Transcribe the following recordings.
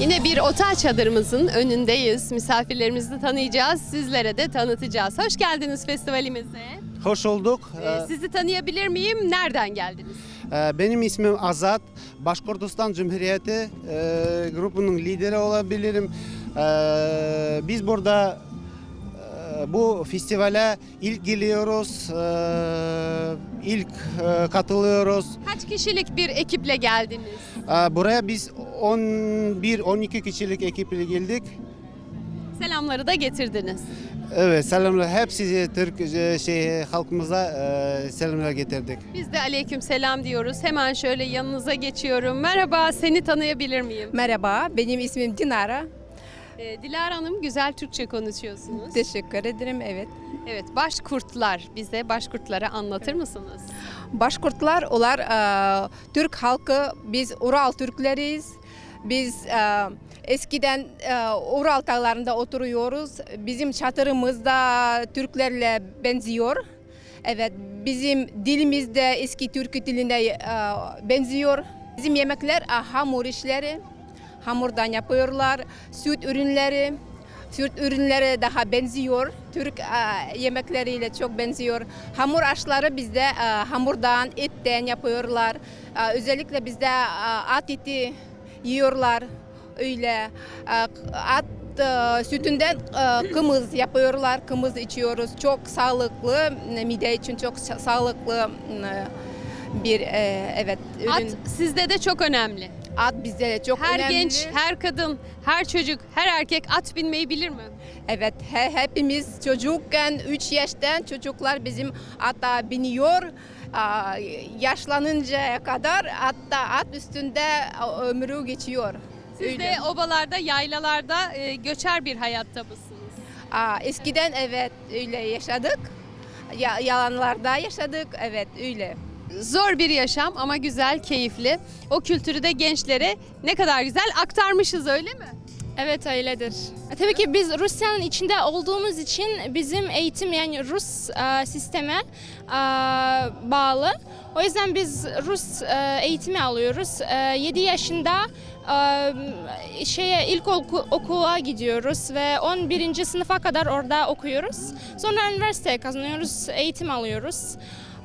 Yine bir otel çadırımızın önündeyiz. Misafirlerimizi tanıyacağız, sizlere de tanıtacağız. Hoş geldiniz festivalimize. Hoş olduk. Ee, sizi tanıyabilir miyim? Nereden geldiniz? Ee, Benim ismim Azat. Başkortistan Cumhuriyeti e, grubunun lideri olabilirim. Ee, Biz burada e, bu festivale ilk geliyoruz, e, ilk e, katılıyoruz. Kaç kişilik bir ekiple geldiniz? Ee, Buraya biz 11-12 kişilik ekiple geldik. Selamları da getirdiniz. Evet, selamlar. Hepsi Türk e, şey halkımıza e, selamlar getirdik. Biz de aleyküm selam diyoruz. Hemen şöyle yanınıza geçiyorum. Merhaba, seni tanıyabilir miyim? Merhaba, benim ismim Dinara. Ee, Dilara Hanım, güzel Türkçe konuşuyorsunuz. Teşekkür ederim, evet. Evet, başkurtlar. Bize başkurtları anlatır mısınız? Başkurtlar, onlar e, Türk halkı, biz Ural Türkleriyiz. Biz e, eskiden e, Ural dağlarında oturuyoruz. Bizim çadırımızda Türklerle benziyor. Evet, bizim dilimiz de eski Türk diline e, benziyor. Bizim yemekler e, hamur işleri. Hamurdan yapıyorlar. Süt ürünleri. Süt ürünleri daha benziyor. Türk e, yemekleriyle çok benziyor. Hamur aşları bizde e, hamurdan, etten yapıyorlar. E, özellikle bizde e, at eti yiyorlar. Öyle e, at e, sütünden e, kımız yapıyorlar. Kımız içiyoruz. Çok sağlıklı. Mide için çok sa- sağlıklı bir evet ürün. At sizde de çok önemli. At bizde çok Her önemli. genç, her kadın, her çocuk, her erkek at binmeyi bilir mi? Evet, he- hepimiz çocukken 3 yaştan çocuklar bizim ata biniyor. Yaşlanıncaya kadar atta at üstünde ömrü geçiyor. Siz Öyle. de obalarda, yaylalarda e, göçer bir hayatta mısınız? Aa, eskiden evet öyle yaşadık. Ya, yalanlarda yaşadık, evet öyle. Zor bir yaşam ama güzel, keyifli. O kültürü de gençlere ne kadar güzel aktarmışız öyle mi? Evet öyledir. E, Tabii ki biz Rusya'nın içinde olduğumuz için bizim eğitim yani Rus e, sisteme e, bağlı. O yüzden biz Rus e, eğitimi alıyoruz. E, 7 yaşında e, şeye ilk oku, okula gidiyoruz ve 11. sınıfa kadar orada okuyoruz. Sonra üniversiteye kazanıyoruz, eğitim alıyoruz.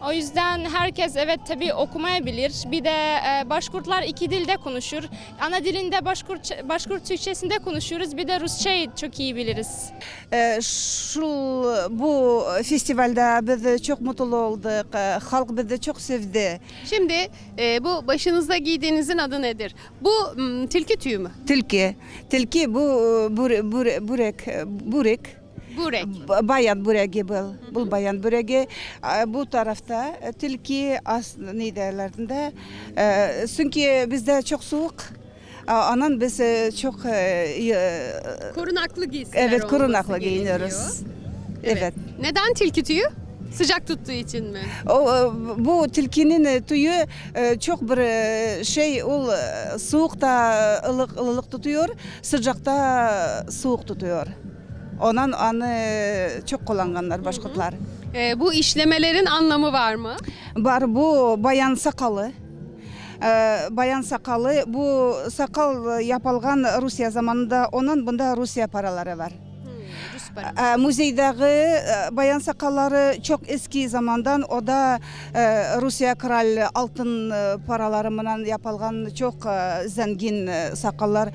O yüzden herkes evet tabii okumayabilir. Bir de e, Başkurtlar iki dilde konuşur. Ana dilinde Başkurt, Başkurt Türkçesinde konuşuyoruz. Bir de Rusçayı çok iyi biliriz. Ee, Şul bu festivalde biz çok mutlu olduk. Ee, Halk bizi çok sevdi. Şimdi e, bu başınızda giydiğinizin adı nedir? Bu m, tilki tüyü mü? Tilki. Tilki bu bur, bur, burek, burek. Burek. B- Bayan buregi bu. Bu bayan buregi. Ee, Bu tarafta e, tilki as nidelerinde. Ee, Çünkü bizde çok soğuk. Anan biz e, çok e, Korunaklı giysiler evet korunaklı giyiniyoruz. Evet. evet. Neden tilki tüyü? Sıcak tuttuğu için mi? O bu tilkinin tüyü çok bir şey e, soğukta ılık ılık tutuyor, sıcakta soğuk tutuyor. Ondan onu e, çok kullananlar başkutlar. E, bu işlemelerin anlamı var mı? Var bu bayan sakalı. E, bayan sakalı bu sakal yapılgan Rusya zamanında onun bunda Rusya paraları var. Parası. E, Muzeydagi e, bayan sakalları çok eski zamandan o da e, Rusya kral altın paralarından yapılgan çok e, zengin e, sakallar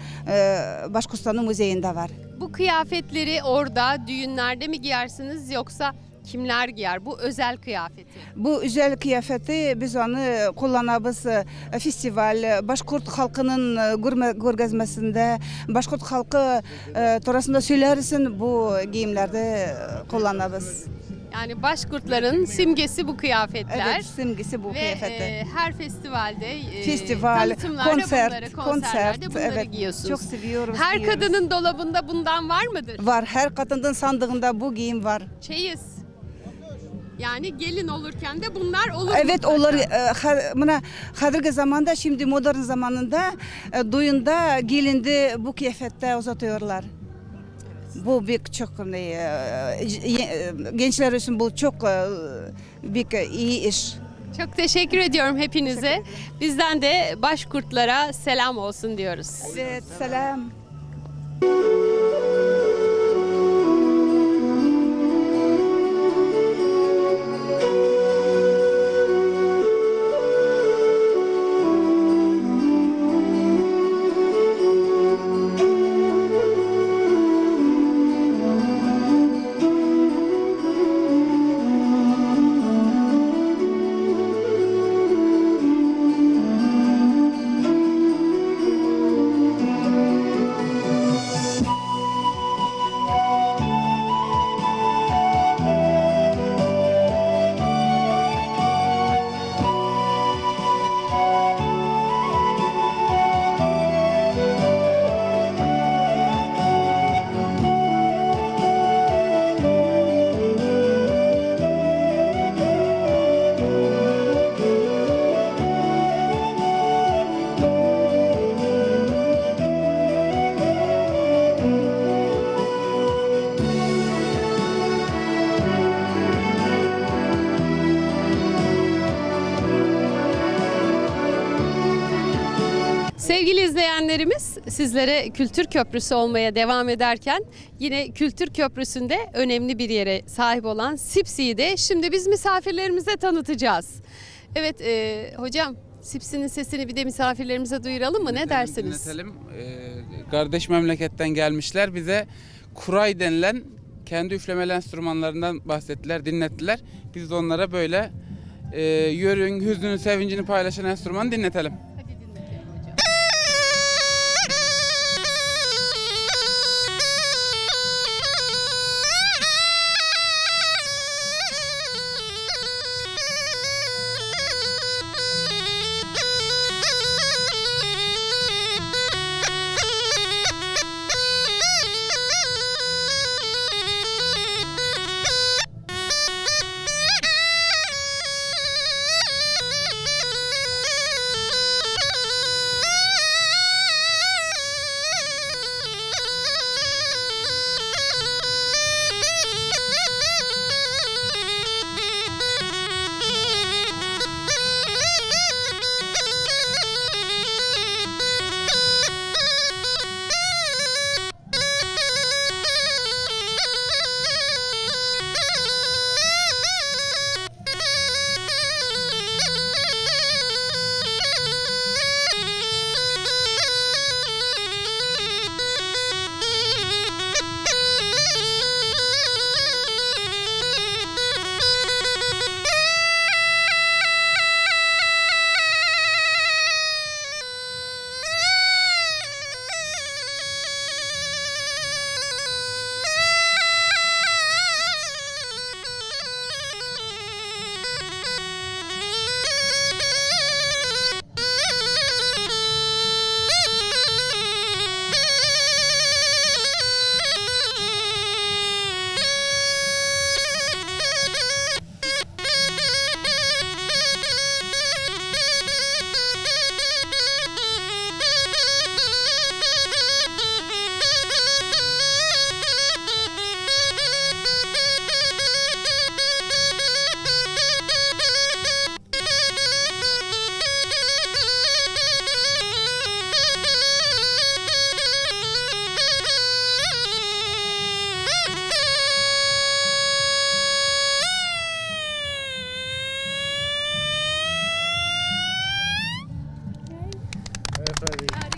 Başkustan'ın muzeyinde var. Bu kıyafetleri orada düğünlerde mi giyersiniz yoksa kimler giyer? Bu özel kıyafeti. Bu özel kıyafeti biz onu kullanabız festival, Başkurt halkının e, görme, görgezmesinde, Başkurt halkı e, torasında söylersin bu giyimlerde e, kullanabız. Yani başkurtların simgesi bu kıyafetler. Evet, simgesi bu Ve e, her festivalde, e, Festival, tanıtımlarda konser, bunları, konser, konserlerde bunları evet. giyiyorsunuz. Çok seviyoruz. her giyiyoruz. kadının dolabında bundan var mıdır? var. Her kadının sandığında bu giyim var. Çeyiz. Yani gelin olurken de bunlar olur. Evet mutlaka. olur. E, Buna hazırki zamanda şimdi modern zamanında e, düğünde gelindi bu kıyafette uzatıyorlar. Bu büyük çok e, gençler için bu çok e, büyük e, iyi iş. Çok teşekkür ediyorum hepinize. Bizden de başkurtlara selam olsun diyoruz. Evet, selam. Sevgili izleyenlerimiz sizlere Kültür Köprüsü olmaya devam ederken yine Kültür Köprüsü'nde önemli bir yere sahip olan Sipsi'yi de şimdi biz misafirlerimize tanıtacağız. Evet e, hocam Sipsi'nin sesini bir de misafirlerimize duyuralım mı? Ne dersiniz? dinletelim. Ee, kardeş memleketten gelmişler. Bize kuray denilen kendi üflemeli enstrümanlarından bahsettiler, dinlettiler. Biz de onlara böyle e, yörün, hüznünü, sevincini paylaşan enstrümanı dinletelim.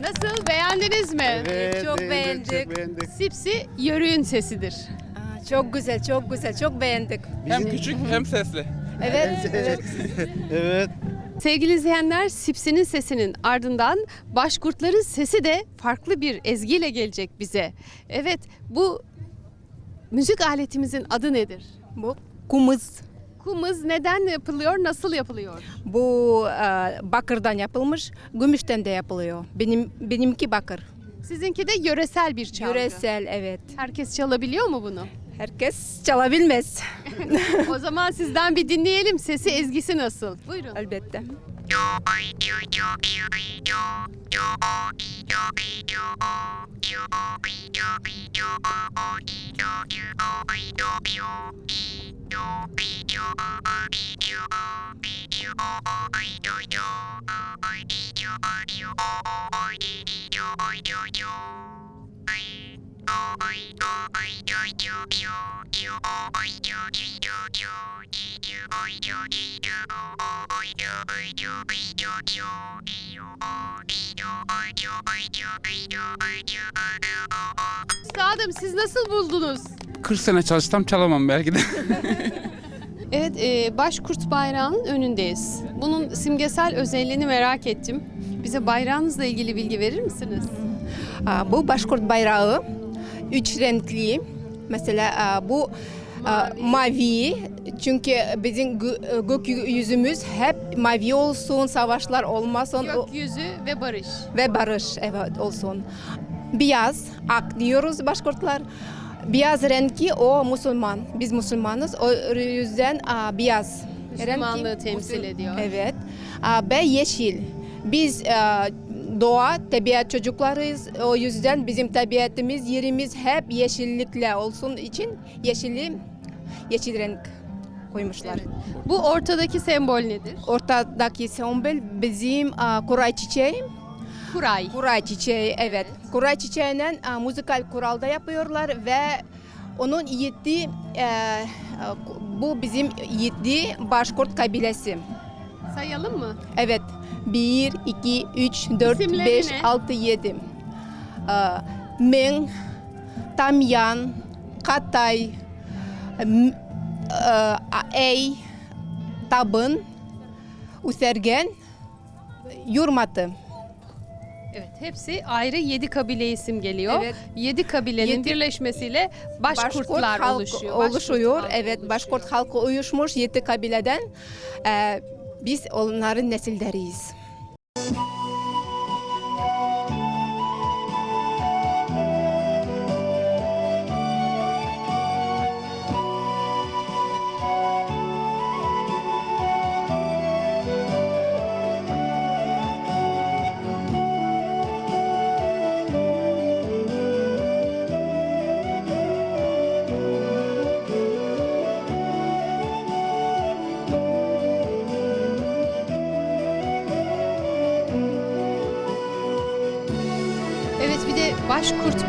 Nasıl beğendiniz mi? Evet, çok beğendik, beğendik. çok beğendik. Sipsi yörüğün sesidir. Aa, çok güzel, çok güzel, çok beğendik. Hem Bizim- küçük hem sesli. Evet, evet. Evet. Sevgili izleyenler Sipsi'nin sesinin ardından Başkurtların sesi de farklı bir ezgiyle gelecek bize. Evet bu müzik aletimizin adı nedir? Bu kumuz. Kumuz neden yapılıyor, nasıl yapılıyor? Bu e, bakırdan yapılmış, gümüşten de yapılıyor. Benim benimki bakır. Sizinki de yöresel bir çalgı. Yöresel, evet. Herkes çalabiliyor mu bunu? Herkes çalabilmez. o zaman sizden bir dinleyelim. Sesi, ezgisi nasıl? Buyurun. Elbette. Üstadım siz nasıl buldunuz? 40 sene çalışsam çalamam belki de. Evet, e, Başkurt bayrağının önündeyiz. Bunun simgesel özelliğini merak ettim. Bize bayrağınızla ilgili bilgi verir misiniz? Bu Başkurt bayrağı üç renkli. Mesela bu mavi çünkü bizim gö- gökyüzümüz hep mavi olsun, savaşlar olmasın o- Gökyüzü ve barış. ve barış evet olsun. Beyaz, ak diyoruz Başkurtlar. Beyaz renki o Müslüman. Biz Müslümanız. O yüzden aa, beyaz. Müslümanlığı renki temsil ediyor. Evet. Aa, ve yeşil. Biz aa, doğa, tabiat çocuklarıyız. O yüzden bizim tabiatımız, yerimiz hep yeşillikle olsun için yeşilli, yeşil renk koymuşlar. Bu ortadaki sembol nedir? Ortadaki sembol bizim aa, kuray çiçeği. Kuray. Kuray çiçeği evet. Kuray çiçeğinden müzikal kuralda yapıyorlar ve onun yedi e, bu bizim yedi Başkurt kabilesi. Sayalım mı? Evet. 1, 2, 3, 4, İsimleri 5, ne? 6, 7. Meng, Tamyan, Katay, Ey, Tabın, Usergen, Yurmatı. Evet, hepsi ayrı yedi kabile isim geliyor. Evet. Yedi kabilenin Yedi- birleşmesiyle Başkurtlar halkı oluşuyor. oluşuyor. Başkurt evet, oluşuyor. Başkurt halkı uyuşmuş yedi kabileden. Ee, biz onların nesilleriyiz.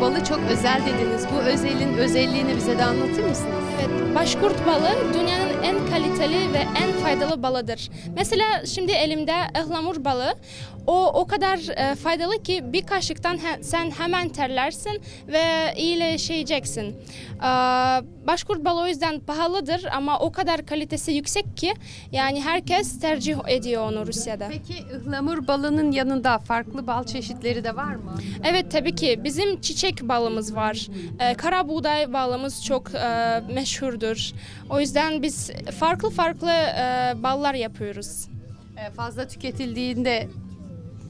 Balı çok özel dediniz. Bu özelin özelliğini bize de anlatır mısınız? Evet, başkurt balı dünyanın en kaliteli ve en faydalı balıdır. Mesela şimdi elimde ıhlamur balı. O o kadar e, faydalı ki bir kaşıktan he- sen hemen terlersin ve iyileşeceksin. Ee, başkurt balı o yüzden pahalıdır ama o kadar kalitesi yüksek ki yani herkes tercih ediyor onu Rusya'da. Peki ıhlamur balının yanında farklı bal çeşitleri de var mı? Evet tabii ki bizim çiçek balımız var. Ee, kara buğday balımız çok e, meşhurdur. O yüzden biz farklı farklı e, ballar yapıyoruz. Ee, fazla tüketildiğinde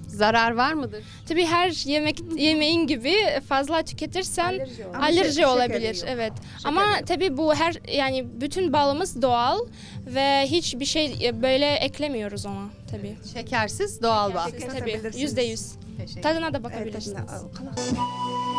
zarar var mıdır? Tabii her yemek yemeğin gibi fazla tüketirsen alerji şek- olabilir. şekeri yok. Evet. Ama tabii bu her yani bütün balımız doğal ve hiçbir şey e, böyle eklemiyoruz ona tabii. Şekersiz doğal bal. Şeker Tabii katabilirsiniz. yüzde yüz. Teşekkür Tadına da Evet, bakabilirsiniz. tadına al-